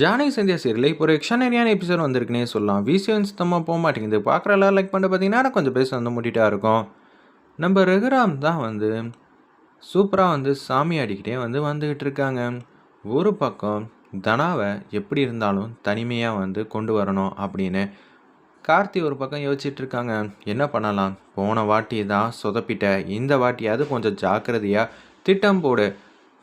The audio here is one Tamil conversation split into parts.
ஜானகி சந்தியா சீரியல் இப்போ ஒரு எக்ஷனரியான எபிசோட் வந்திருக்குன்னே சொல்லலாம். விசிஎன் சுத்தமாக போக மாட்டேங்குது. பார்க்குற எல்லாரும் லைக் பண்ணிட்டு பார்த்தீங்கன்னா கொஞ்சம் பேச வந்து முட்டிட்டா இருக்கும். நம்ம ரகுராம் தான் வந்து சூப்பராக வந்து சாமி அடிக்கிட்டே வந்து வந்துக்கிட்டு இருக்காங்க. ஒரு பக்கம் தனாவை எப்படி இருந்தாலும் தனிமையாக வந்து கொண்டு வரணும் அப்படின்னு கார்த்தி ஒரு பக்கம் யோசிச்சுட்டு இருக்காங்க. என்ன பண்ணலாம்? போன வாட்டி தான் சொதப்பிட்ட. இந்த வாட்டியாவது கொஞ்சம் ஜாக்கிரதையாக திட்டம் போடு.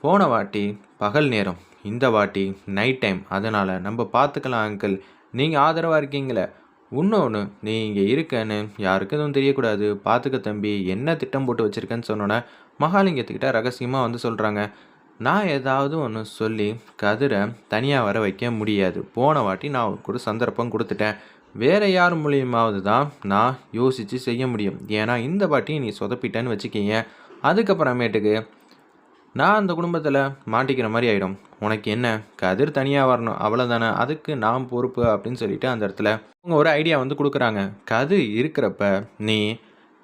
போன வாட்டி பகல் நேரம் இந்த வாட்டி நைட் டைம் அதனால் நம்ம பார்த்துக்கலாம் அங்கிள் நீங்கள் ஆதரவாக இருக்கீங்களே? இன்னொன்று நீ இங்கே இருக்கன்னு யாருக்கும் எதுவும் தெரியக்கூடாது. பார்த்துக்க தம்பி என்ன திட்டம் போட்டு வச்சுருக்கேன்னு சொன்னோன்னே மகாலிங்கத்துக்கிட்ட ரகசியமாக வந்து சொல்கிறாங்க நான் ஏதாவது ஒன்று சொல்லி கதிரை தனியாக வர வைக்க முடியாது. போன வாட்டி நான் அவருக்கு ஒரு சந்தர்ப்பம் கொடுத்துட்டேன். வேற யார் மூலியமாவது தான் நான் யோசித்து செய்ய முடியும். ஏன்னா இந்த வாட்டி நீ சொதப்பிட்டேன்னு வச்சுக்கிங்க அதுக்கப்புறமேட்டுக்கு நான் அந்த குடும்பத்தில் மாட்டிக்கிற மாதிரி ஆகிடும் உனக்கு என்ன? கதிர் தனியாக வரணும். அவ்வளோதானே அதுக்கு நான் பொறுப்பு அப்படின்னு சொல்லிட்டு அந்த இடத்துல அவங்க ஒரு ஐடியா வந்து கொடுக்குறாங்க. கதிர் இருக்கிறப்ப நீ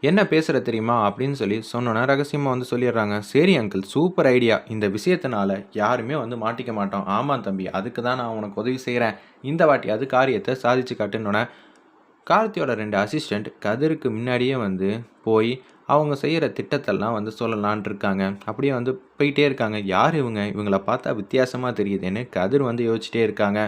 என்ன பேசுகிற தெரியுமா? அப்படின்னு சொல்லி சொன்னோன்னா ரகசியமாக வந்து சொல்லிடுறாங்க. சரி அங்கிள் சூப்பர் ஐடியா இந்த விஷயத்தினால யாருமே வந்து மாட்டிக்க மாட்டோம். ஆமாம் தம்பி அதுக்கு தான் நான் உனக்கு உதவி செய்கிறேன் இந்த வாட்டி அது காரியத்தை சாதிச்சு காட்டுன்னொன்னே கார்த்தியோட ரெண்டு அசிஸ்டண்ட் கதிருக்கு முன்னாடியே வந்து போய் அவங்க செய்கிற திட்டத்தெல்லாம் வந்து சொல்லலான் இருக்காங்க அப்படியே வந்து போயிட்டே இருக்காங்க. யார் இவங்க? இவங்கள பார்த்தா வித்தியாசமாக தெரியுதுன்னு கதிர் வந்து யோசிச்சிட்டே இருக்காங்க.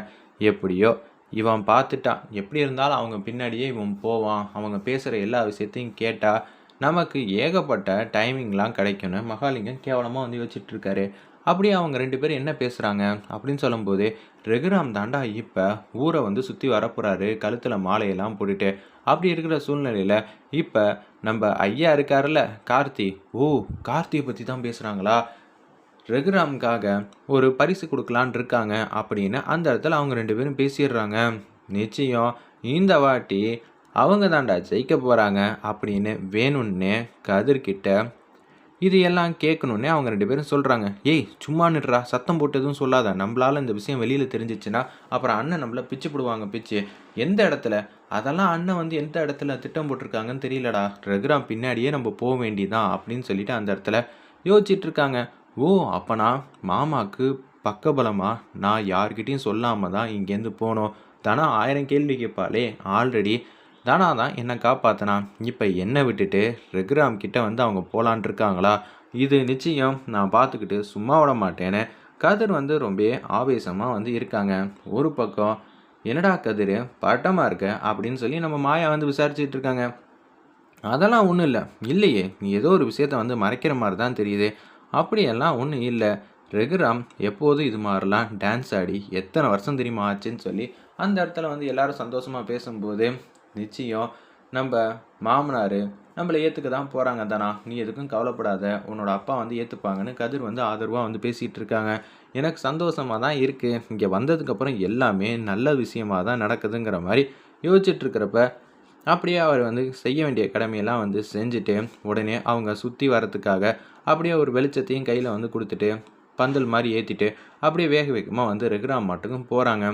எப்படியோ இவன் பார்த்துட்டான். எப்படி இருந்தாலும் அவங்க பின்னாடியே இவன் போவான். அவங்க பேசுகிற எல்லா விஷயத்தையும் கேட்டால் நமக்கு ஏகப்பட்ட டைமிங்லாம் கிடைக்கும்னு மகாலிங்கம் கேவலமாக வந்து யோசிச்சுட்டு இருக்காரு அப்படியே அவங்க ரெண்டு பேரும் என்ன பேசுகிறாங்க அப்படின்னு சொல்லும்போது ரகுராம் தாண்டா இப்போ ஊரை வந்து சுற்றி வரப்போகிறாரு கழுத்தில் மாலையெல்லாம் போட்டுட்டு. அப்படி இருக்கிற சூழ்நிலையில் இப்போ நம்ம ஐயா இருக்காருல்ல கார்த்தி. ஓ கார்த்தியை பற்றி தான் பேசுகிறாங்களா ரகுராமுக்காக ஒரு பரிசு கொடுக்கலான் இருக்காங்க. அப்படின்னு அந்த இடத்துல அவங்க ரெண்டு பேரும் பேசிடுறாங்க. நிச்சயம் இந்த வாட்டி அவங்க தாண்டா ஜெயிக்க போகிறாங்க அப்படின்னு வேணும்னு கதிர்கிட்ட இது எல்லாம் கேட்கணுன்னே அவங்க ரெண்டு பேரும் சொல்கிறாங்க ஏய் சும்மா நிடுறா சத்தம் போட்டு எதுவும் சொல்லாத. நம்மளால் இந்த விஷயம் வெளியில் தெரிஞ்சிச்சுன்னா அப்புறம் அண்ணன் நம்மள பிச்சு போடுவாங்க பிச்சு. எந்த இடத்துல? அதெல்லாம் அண்ணன் வந்து எந்த இடத்துல திட்டம் போட்டிருக்காங்கன்னு தெரியலடா. ரகுராம் பின்னாடியே நம்ம போக வேண்டியதான் அப்படின்னு சொல்லிட்டு அந்த இடத்துல யோசிச்சுட்டு இருக்காங்க. ஓ அப்பனா மாமாவுக்கு பக்கபலமாக நான் யார்கிட்டையும் சொல்லாமல் தான் இங்கேருந்து போனோம். தானா ஆயிரம் கேள்வி கேட்பாளே ஆல்ரெடி தானா தான் என்னை காப்பாற்றினா இப்போ என்னை விட்டுட்டு ரகுராம் கிட்ட வந்து அவங்க போகலான் இருக்காங்களா இது நிச்சயம் நான் பார்த்துக்கிட்டு சும்மா விட மாட்டேன்னு கதிர் வந்து ரொம்ப ஆவேசமாக வந்து இருக்காங்க. ஒரு பக்கம் என்னடா கதிர் பட்டமாக இருக்க? அப்படின்னு சொல்லி நம்ம மாயா வந்து விசாரிச்சுட்டு இருக்காங்க அதெல்லாம் ஒன்றும் இல்லை. இல்லையே நீ ஏதோ ஒரு விஷயத்த வந்து மறைக்கிற மாதிரி தான் தெரியுது. அப்படியெல்லாம் ஒன்றும் இல்லை. ரெகுராம் எப்போதும் இது மாதிரிலாம் டான்ஸ் ஆடி எத்தனை வருஷம் தெரியுமா ஆச்சுன்னு சொல்லி அந்த இடத்துல வந்து எல்லாரும் சந்தோஷமாக பேசும்போது நிச்சயம். நம்ம மாமனார் நம்மளை ஏற்றுக்க தான் போகிறாங்க தானா? நீ எதுக்கும் கவலைப்படாத. உன்னோட அப்பா வந்து ஏற்றுப்பாங்கன்னு கதிர் வந்து ஆதரவாக வந்து பேசிகிட்டு இருக்காங்க. எனக்கு சந்தோஷமாக தான் இருக்குது இங்கே வந்ததுக்கப்புறம் எல்லாமே நல்ல விஷயமாக தான் நடக்குதுங்கிற மாதிரி யோசிச்சுட்ருக்கிறப்ப அப்படியே அவர் வந்து செய்ய வேண்டிய கடமையெல்லாம் வந்து செஞ்சுட்டு உடனே அவங்க சுற்றி வரத்துக்காக அப்படியே ஒரு வெளிச்சத்தையும் கையில் வந்து கொடுத்துட்டு பந்தல் மாதிரி ஏற்றிட்டு அப்படியே வேக வேகமாக வந்து ரெகுராம் மாட்டுக்கும் போகிறாங்க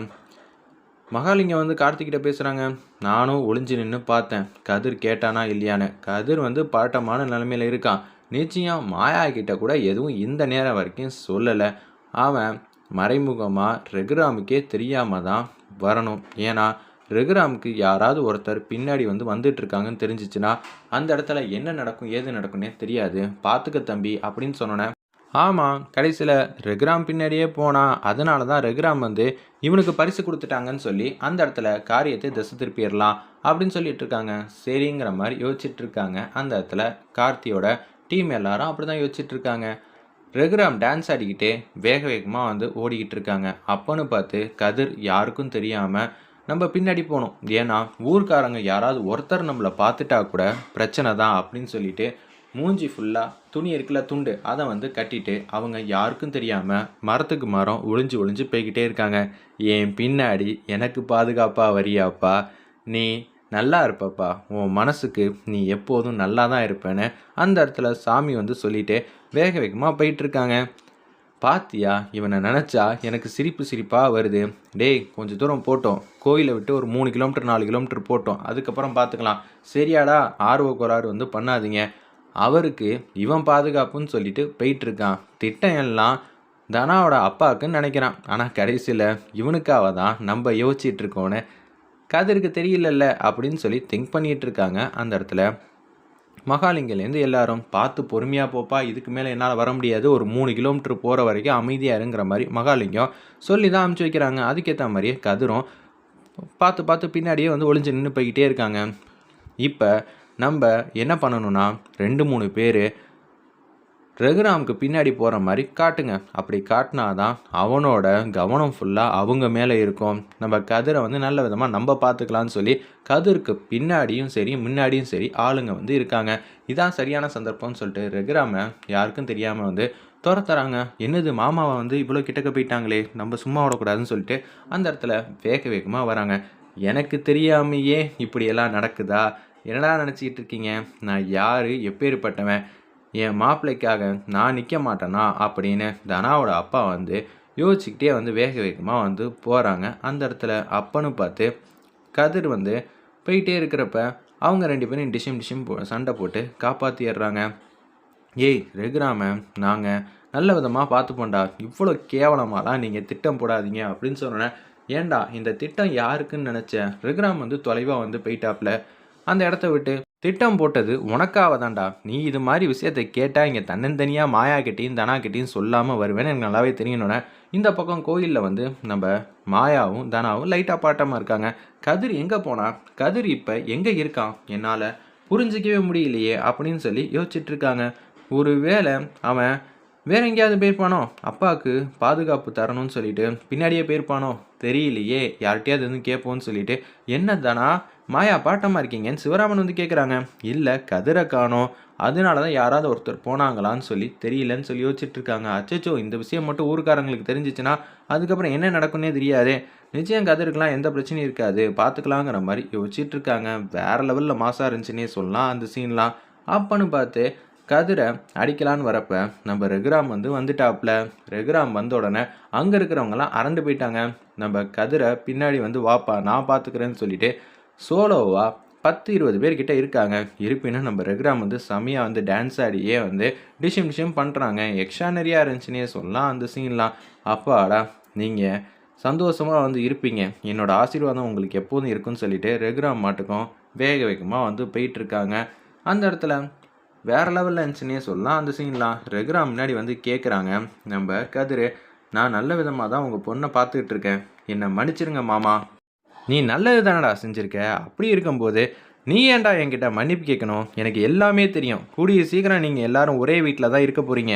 மகாலிங்கம் வந்து கார்த்திகிட்ட பேசுகிறாங்க நானும் ஒளிஞ்சு நின்று பார்த்தேன். கதிர் கேட்டானா இல்லையான்னு? கதிர் வந்து பாட்டமான நிலைமையில் இருக்கான். நிச்சயம் மாயா கிட்ட கூட எதுவும் இந்த நேரம் வரைக்கும் சொல்லலை. அவன் மறைமுகமாக ரெகுராமுக்கே தெரியாமல் தான் வரணும். ஏன்னா ரெகுராமுக்கு யாராவது ஒருத்தர் பின்னாடி வந்து வந்துட்டு இருக்காங்கன்னு தெரிஞ்சிச்சுன்னா அந்த இடத்துல என்ன நடக்கும் ஏது நடக்கும்னே தெரியாது. பார்த்துக்க தம்பி அப்படின்னு சொன்னோன்னே ஆமாம் கடைசியில் ரெகுராம் பின்னாடியே போனான் அதனால தான் ரெகுராம் வந்து இவனுக்கு பரிசு கொடுத்துட்டாங்கன்னு சொல்லி அந்த இடத்துல காரியத்தை திசை திருப்பிடலாம் அப்படின்னு சொல்லிட்டு இருக்காங்க. சரிங்கிற மாதிரி யோசிச்சுட்டு இருக்காங்க. அந்த இடத்துல கார்த்தியோட டீம் எல்லாரும் அப்படி தான் யோசிச்சுட்டு இருக்காங்க. ரெகுராம் டான்ஸ் ஆடிக்கிட்டே வேக வேகமாக வந்து ஓடிக்கிட்டு இருக்காங்க. அப்போன்னு பார்த்து கதிர் யாருக்கும் தெரியாமல் நம்ம பின்னாடி போகணும் ஏன்னா ஊர்க்காரங்க யாராவது ஒருத்தர் நம்மளை பார்த்துட்டா கூட பிரச்சனை தான் அப்படின்னு சொல்லிட்டு மூஞ்சி ஃபுல்லாக துணி இருக்குல்ல துண்டு அதை வந்து கட்டிட்டு அவங்க யாருக்கும் தெரியாமல் மரத்துக்கு மரம் ஒளிஞ்சு ஒளிஞ்சு போய்கிட்டே இருக்காங்க. என் பின்னாடி எனக்கு பாதுகாப்பாக வரியாப்பா. நீ நல்லா இருப்பப்பா. உன் மனசுக்கு நீ எப்போதும் நல்லா தான் இருப்பேன்னு அந்த இடத்துல சாமி வந்து சொல்லிட்டு வேக வேகமாக போயிட்டுருக்காங்க பாத்தியா இவனை நினச்சா எனக்கு சிரிப்பு சிரிப்பாக வருது. டேய் கொஞ்சம் தூரம் போட்டோம். கோயிலை விட்டு ஒரு மூணு கிலோமீட்டர் நாலு கிலோமீட்டர் போட்டோம். அதுக்கப்புறம் பார்த்துக்கலாம் சரியாடா ஆர்வ கோளாறு வந்து பண்ணாதீங்க. அவருக்கு இவன் பாதுகாப்புன்னு சொல்லிட்டு போயிட்டுருக்கான். திட்டம் எல்லாம் தனாவோட அப்பாவுக்குன்னு நினைக்கிறான். ஆனால் கடைசியில் இவனுக்காக தான் நம்ம யோசிச்சிட்டு இருக்கோன்னு கதிருக்கு தெரியலல்ல அப்படின்னு சொல்லி திங்க் பண்ணிட்டு இருக்காங்க. அந்த இடத்துல மகாலிங்கலேருந்து எல்லாரும் பார்த்து பொறுமையாக போப்பா இதுக்கு மேலே என்னால் வர முடியாது. ஒரு மூணு கிலோமீட்டர் போகிற வரைக்கும் அமைதியாக இருங்கிற மாதிரி மகாலிங்கம் சொல்லி தான் அமுச்சு வைக்கிறாங்க. அதுக்கேற்ற மாதிரியே கதிரும் பார்த்து பார்த்து பின்னாடியே வந்து ஒளிஞ்சு நின்று போய்கிட்டே இருக்காங்க. இப்போ நம்ம என்ன பண்ணணும்னா ரெண்டு மூணு பேர் ரகுராமுக்கு பின்னாடி போகிற மாதிரி காட்டுங்க. அப்படி காட்டினா தான் அவனோட கவனம் ஃபுல்லாக அவங்க மேலே இருக்கும். நம்ம கதிரை வந்து நல்ல விதமாக நம்ம பார்த்துக்கலான்னு சொல்லி கதிருக்கு பின்னாடியும் சரி முன்னாடியும் சரி ஆளுங்க வந்து இருக்காங்க. இதான் சரியான சந்தர்ப்பம்னு சொல்லிட்டு ரகுராமை யாருக்கும் தெரியாமல் வந்து துரத்துறாங்க. என்னது மாமாவை வந்து இவ்வளோ கிட்டக்க போயிட்டாங்களே நம்ம சும்மா விடக்கூடாதுன்னு சொல்லிட்டு அந்த இடத்துல வேக வேகமாக வராங்க. எனக்கு தெரியாமையே இப்படியெல்லாம் நடக்குதா? என்னடா நினச்சிக்கிட்டு இருக்கீங்க? நான் யார்? எப்பேற்பட்டவன்? என் மாப்பிள்ளைக்காக நான் நிற்க மாட்டேனா? அப்படின்னு தனாவோட அப்பா வந்து யோசிச்சுக்கிட்டே வந்து வேக வேகமாக வந்து போகிறாங்க அந்த இடத்துல அப்பன்னு பார்த்து கதிர் வந்து போயிட்டே இருக்கிறப்ப அவங்க ரெண்டு பேரும் டிஷம் டிஷம் போ சண்டை போட்டு காப்பாற்றிடுறாங்க ஏய் ரெகுராம நாங்கள் நல்ல விதமாக பார்த்துப்போண்டா இவ்வளோ கேவலமாலாம் நீங்கள் திட்டம் போடாதீங்க அப்படின்னு சொன்னேன் ஏன்டா இந்த திட்டம் யாருக்குன்னு நினச்சேன் ரெகுராம் வந்து தொலைவாக வந்து போயிட்டாப்ல. அந்த இடத்த விட்டு திட்டம் போட்டது உனக்காவதாண்டா நீ இது மாதிரி விஷயத்தை கேட்டால் இங்கே தன்னந்தனியாக மாயா கிட்டேயும் தனா கிட்டேயும் சொல்லாமல் வருவேன்னு எனக்கு நல்லாவே தெரியணுன்னே இந்த பக்கம் கோயிலில் வந்து நம்ம மாயாவும் தனாவும் லைட்டாக பாட்டமாக இருக்காங்க. கதிர் எங்கே போனால் கதிர் இப்போ எங்கே இருக்கான்? என்னால் புரிஞ்சிக்கவே முடியலையே அப்படின்னு சொல்லி யோசிச்சுட்டு இருக்காங்க ஒருவேளை அவன் வேற எங்கேயாவது போயிருப்பானோ? அப்பாவுக்கு பாதுகாப்பு தரணும்னு சொல்லிட்டு பின்னாடியே போயிருப்பானோ? தெரியலையே. யார்கிட்டயாவது எதுவும் கேட்போன்னு சொல்லிட்டு என்ன தானா? மாயா பாட்டமாக இருக்கீங்கன்னு சிவராமன் வந்து கேட்குறாங்க இல்லை கதிரை காணோம். அதனால தான் யாராவது ஒருத்தர் போனாங்களான்னு சொல்லி தெரியலன்னு சொல்லி யோசிச்சுட்டு இருக்காங்க. அச்சச்சோ இந்த விஷயம் மட்டும் ஊருக்காரங்களுக்கு தெரிஞ்சிச்சுன்னா அதுக்கப்புறம் என்ன நடக்குன்னே தெரியாது. நிச்சயம் கதிருக்கெலாம் எந்த பிரச்சனையும் இருக்காது. பார்த்துக்கலாங்கிற மாதிரி யோசிச்சுட்டு இருக்காங்க. வேற லெவலில் மாசாக இருந்துச்சுன்னே சொல்லலாம் அந்த சீன்லாம் அப்பன்னு பார்த்து கதிரை அடிக்கலான்னு வரப்ப நம்ம ரெகுராம் வந்து வந்துட்டாப்ல ரெகுராம் வந்த உடனே அங்கே இருக்கிறவங்கலாம் அரண்டு போயிட்டாங்க. நம்ம கதிரை பின்னாடி வந்து வாப்பா நான் பார்த்துக்கிறேன்னு சொல்லிட்டு சோலோவாக பத்து இருபது பேர்கிட்ட இருக்காங்க. இருப்பினும் நம்ம ரெகுராம் வந்து செமையாக வந்து டான்ஸ் ஆடியே வந்து டிஷிம் டிஷிம் பண்ணுறாங்க எக்ஸ்ட்ரானரியாக இருந்துச்சுன்னே சொல்லலாம் அந்த சீன்லாம். அப்பாடா நீங்கள் சந்தோஷமாக வந்து இருப்பீங்க. என்னோடய ஆசீர்வாதம் உங்களுக்கு எப்போதும் இருக்குன்னு சொல்லிட்டு ரெகுராம் மாட்டுக்கும் வேக வேகமாக வந்து போயிட்டுருக்காங்க. அந்த இடத்துல வேறு லெவலில் இருந்துச்சுன்னே சொல்லலாம் அந்த சீன்லாம். ரெகுராம் முன்னாடி வந்து கேட்குறாங்க நம்ம கதிர் நான் நல்ல விதமாக தான் உங்கள் பொண்ணை பார்த்துக்கிட்டு இருக்கேன். என்னை மன்னிச்சிருங்க மாமா. நீ நல்லது தானடா செஞ்சுருக்க? அப்படி இருக்கும்போது நீ ஏன்டா என்கிட்ட மன்னிப்பு கேட்கணும் எனக்கு எல்லாமே தெரியும். கூடிய சீக்கிரம் நீங்கள் எல்லாரும் ஒரே வீட்டில் தான் இருக்க போகிறீங்க